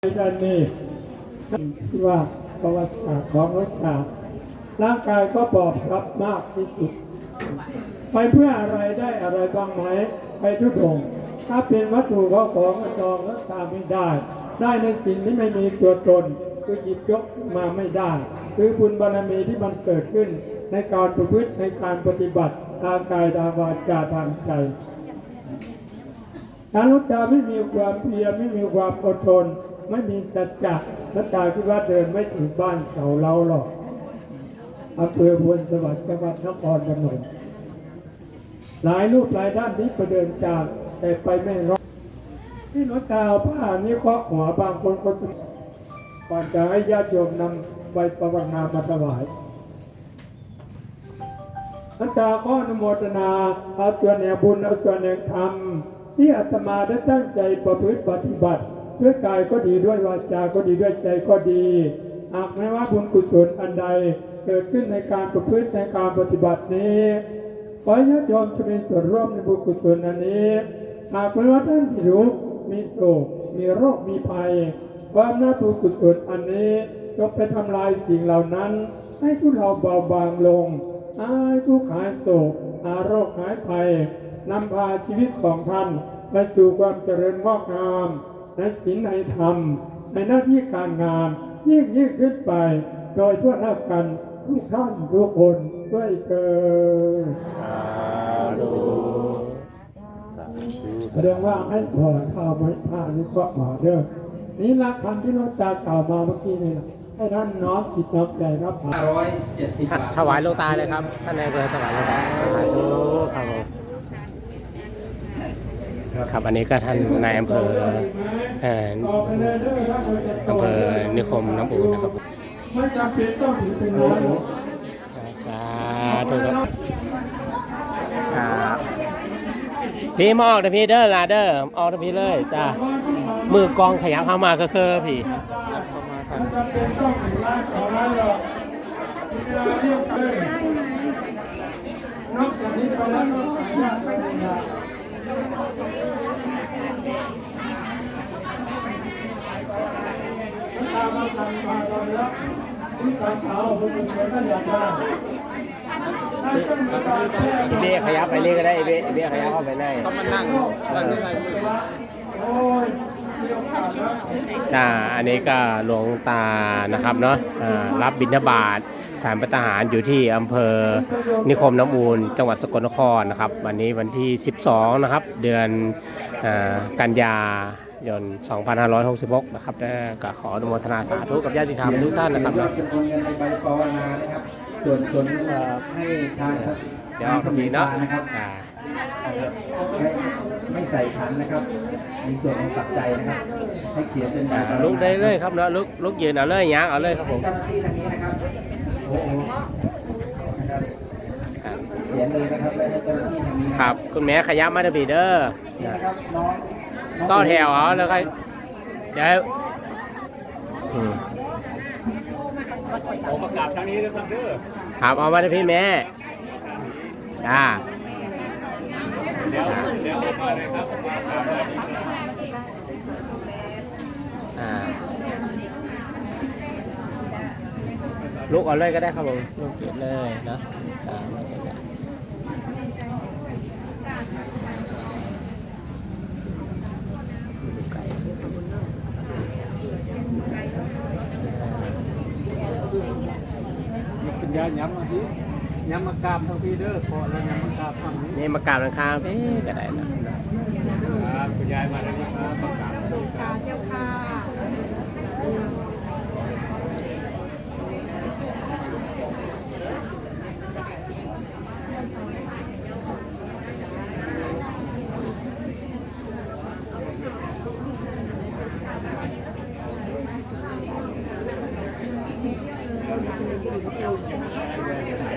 ด้านนี้ว่าประวัติศาสตร์ของรัชกาลร่างกายก็บอบรับมากที่สุด ไปเพื่ออะไรได้อะไรบ้างไหมไปทุกองถ้าเป็นวัตถุเขาของกระจองรักษาไม่ได้ ได้ในสิ่งที่ไม่มีตัวตนคือหยิบยกมาไม่ได้ คือบุญบารมีที่มันเกิดขึ้น ในการประพฤติในการปฏิบัติทางกายทางวาจาทางใจถ้าลูกตาไม่มีความเพียรไม่มีความอดทน ไม่มีสัจจะลูกตาคิดว่าเดินไม่ถึงบ้านเสาเราหรอกอำเภอพวนสวัสดิ์จังหวัดนครพนมหลายรูปหลายด้านนี้ไปเดินจากแต่ไปไม่รอดที่หลวงตาผ้านี้เคาะหัวบางคนก็ก่อนจะให้ญาติโยมนำไปประวัตินามาถวายอันตาข้อนโมทนาเอาส่วนแห่งบุญเอาส่วนแห่งธรรมที่อาตมาได้ตั้งใจประพฤติปฏิบัติ ด้วยกายก็ดีด้วยวาจาก็ดีด้วยใจก็ดีหากแม้ว่าบุญกุศลอันใดเกิดขึ้นในการประพฤติในการปฏิบัตินี้ขอให้ญาติโยมจะมีส่วนร่วมในบุญกุศลอันนี้หากแม้ว่าท่านมีทุมีโศกมีโรคมีภัยความน่าบุญกุศลอันนี้จงไปทำลายสิ่งเหล่านั้น ให้ทุเราเบาบางลงหายทุกข์หายโศกหายโรคหายภัยนำพาชีวิตของท่านไปสู่ความเจริญงอกงาม ในศีลในธรรม ในหน้าที่การงาน ยิ่งยิ่งขึ้นไป โดยทั่วหน้ากันทุกท่านทุกคนด้วยเกิดแสดงว่าให้พอข้าวไม้ผ้านี้ก็มาเด้อนี่ละคำที่หลวงตากล่าวมาเมื่อกี้นี่นะให้ท่านน้อมจิตน้อมใจรับผ่านถวายหลตาเลยครับ ท่านนายอำเภอถวายหลตาสาธุครับผม ครับ อันนี้ก็ท่านนายอำเภออำเภอนิคมน้ำอูนนะครับไม่จำเป็นต้องถึงเป็นร้อยสาธุครับครับพี่มาออกเดพี่เด้อลาเด้อออกเดพี่เลยจ้ามือกองขยับเข้ามาก็คือพี่ไม่จำเป็นต้องถึงร้านสองร้านหรอกมีเวลาเรียกเลยนอกจากนี้ไปแล้ว ก็ขายยากไปไม่ได้ถ้ามาทำมาตอนแล้วที่การเผาคุณเป็นคนก็อยากได้ถ้าต้องมีการแก้อีเบ้ขยับไปเลยก็ได้อีเบ้อีเบ้ขยับเข้าไปเลยเขามานั่งนั่งนี่ได้จ้าอันนี้ก็หลวงตานะครับเนาะรับบิณฑบาตสารประทหารอยู่ที่อำเภอนิคมน้ำอูนจังหวัดสกลนครนะครับ วันนี้วันที่ 12 นะครับ เดือนอกันยา ยน2566 นะครับและก็ขออนุโมทนาสาธุกับญาติธรรมทุกท่านนะครับยอเนาะดจำนวนเงินในใบปวนานะครับ ส่วนส่วนเอ่อให้ทางเดี๋ยวเอาตรงนี้เนาะนะครับอ่าไม่ไม่ใส่ขันนะครับ มีส่วนของปัจจัยนะครับ ให้เขียนเป็นใบอ่าปวนาลุกได้เลยครับเนาะลุกลุกยืนเอาเลยยางเอาเลยครับผมเจ้าหน้าที่ทางนี้นะครับโอ้โหนะครับครับเขียนเลยนะครับและให้เจ้าหน้าที่ทางนี้ครับ คุณแม่ขยับมาเด้อพี่เด้อนี่นะครับน้องน้ง ต่อแถวเอาแล้วก็เดี๋ยวอืมผมประกาศทางนี้นะครับเด้อครับเอามาเด้อพี่แม่จ้าเดี๋ยวเดี๋ยวมาเลยครับอ่าลุกเอาเลยก็ได้ครับผมลุกเก็บเลยนะอ่ามาจัดการดูไก่ คุณ ยายย้ำมาสิย้ำมากราบทางพี่เด้อขอแล้วย้ำมากราบทางนี้นี่มากราบหลังคาเอ๊ะก็ได้นะครับคุณยายมาแล้วนะครับประกาศครั บเ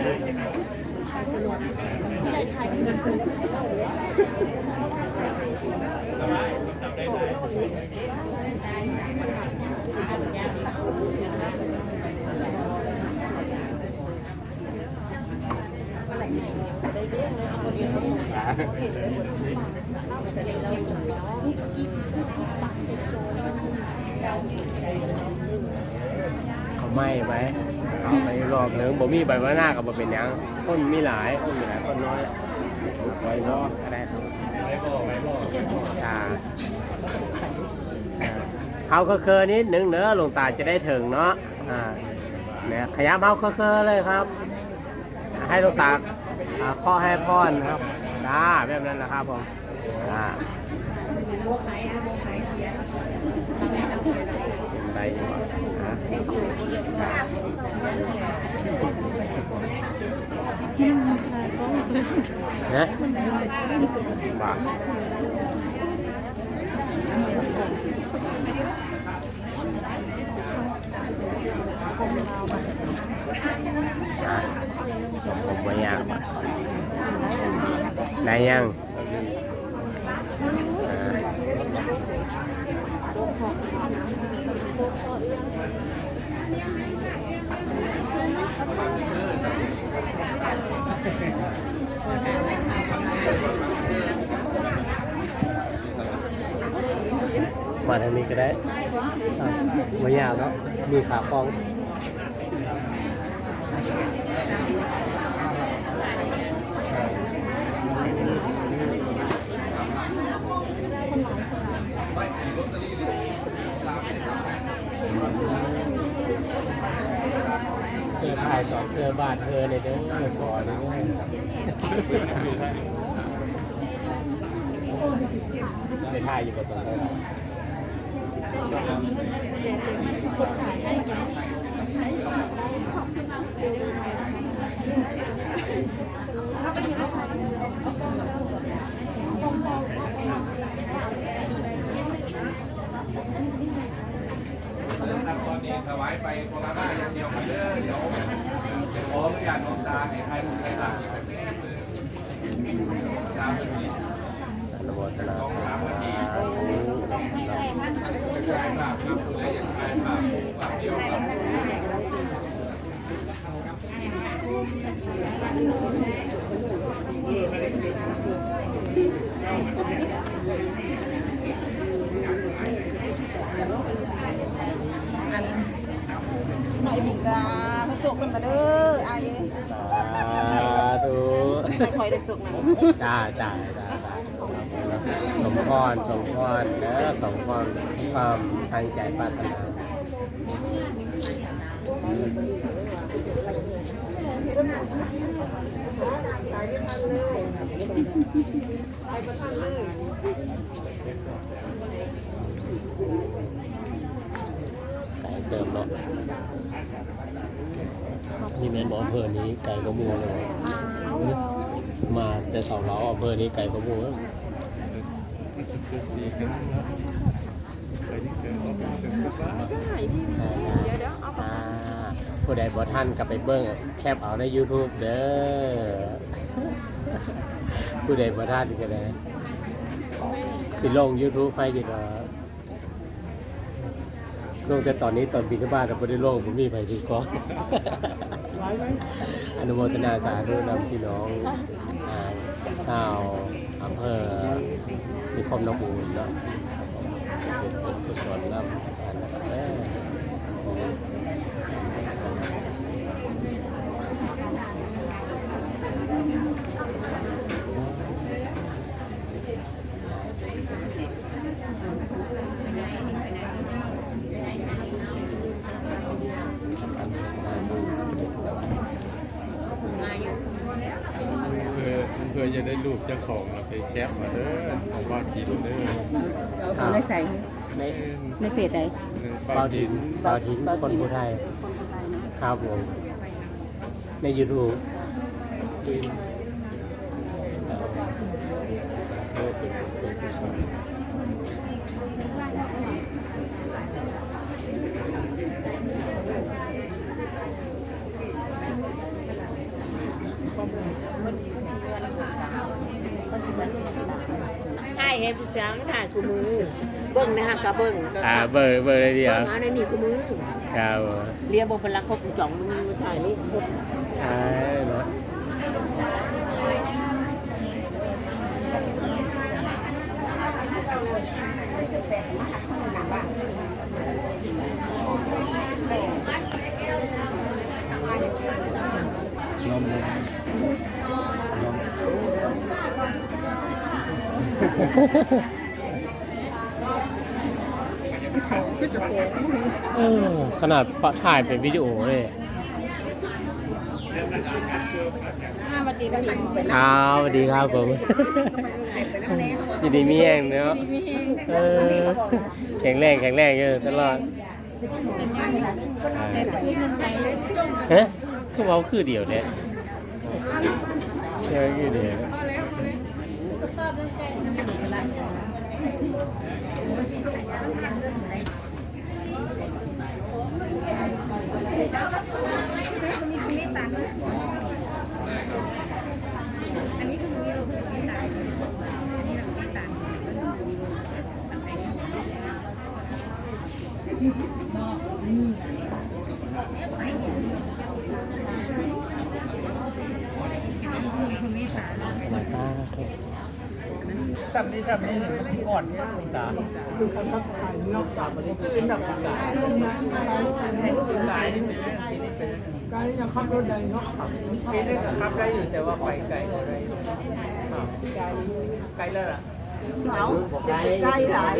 ไม่ไหมเอาไปรอบหนึ่งบ่มีใบมะนาวกับบ่เป็นหยังคนมีหลายคนมีหลายคนน้อยไว้บ่ก็ได้ครับไว้บ่ไว้บ่อ่าอ่าเขาเคเคอนิดหนึ่งเนอะหลวงตาจะได้ถึงเนาะอ่าเนี่ยขยับเขาเคเคอเลยครับ ให้หลวงตาข้อให้พรครับจ้าแบบนั้นนะครับผมอ่าเป็นไร อยู่อะฮะนะบ้าอะผ มาทางนี้ก็ได้ไม่ยากเนาะมีขาป้อง เพื่อถ่ายต่อเสื้อบาทเธอเลยเด้อขอเลยเด้อไม่ถ่ายอยู่กับตัวเลยนอนุโมทนาสาธุ หน่อยบุกดาพระสุกมันมาเด้ออายสาธุไม่ค่อยได้สุกนะจ้าจ้าจ้าสาธุ สมพรสมพรเด้อสมพรความตั้งใจปรารถนาไก่เติมเนาะนี่แม่นบอกอำเภอนี้ไก่กระมูเลยเหรอมาแต่สองล้ออำเภอนี้ไก่ก ระมูแล้วเดี๋ยวเอ่าผู้ใดบ่ท่านก็ไปเบิ้งแคปเอาใน YouTube เด้อ ผู้ใดบ่ท่านก็ได้สิลง YouTube ให้อยู่ดอกลงแต่ตอนนี้ตอนบินที่บ้านเราไม่ได้ลงผมมีไปถึงก่อนอนุโมทนาสาธุนำพี่น้องชาวอำเภอ นิคมน้ำบูรเนาะเป็นกุศลนำอันนะครับเด้ออนุโมทนาสาธุ เพื่อเพื่อจะได้รูปเจ้าของเอาไปแคปมาเด้อของบ้านผีเด้อเอาในใส่ในในเพจใดเปาถินเปาถินคนผู้ไทยครับผมในยูทูบ ช้างถ่ายคู่มือ เบิ้งนะฮะกับเบิ้งอ่าเบอร์เบิ้งอะไรดีคเบิ้งบมาในนี่คู่มือครับเรียบบเป็นรังครบสองมือถ่ายรูปครบอ่าเนอะาะเออขนาดปะถ่ายเป็นวิดีโอเลยสวัสดีครับครับสวัสดีครับผมยินดีมีแห้งเนาะเออแข็งแรงแข็งแรงเยอะตลอดเฮ้ยคือเว้าคือเดียวเนี่ยเออคือเดียว มาจ้าครับ สับนี้สับนี้ก่อนเนี่ยตาคือคำทักทายนอกจากมันคือหนักตาหลายนี่เป็นไกด์ยังขับรถใดเนาะครับปีนึงขับได้อยู่แต่ว่าไปไกลอะไรไกลแล้วล่ะไกลหลาย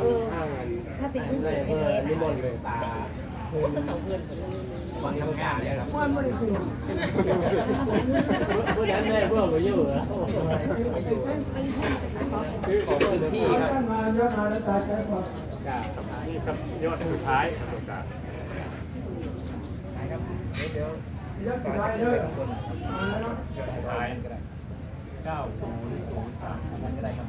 เออถ้าเป็นผู้เสียเออนิมนต์เลยตาวันทำงานเนี่ยครับ ผู้นั้นได้พวกมาอยู่เหรอคือของพื้นที่ครับท่านมาเยอะมาแล้วตาใจก่อนจ้านี่ครับยอดสุดท้ายครับเดี๋ยวเยอะสุดท้ายเลยสุดท้ายเก้าศูนย์สองสามมันก็ได้ครับ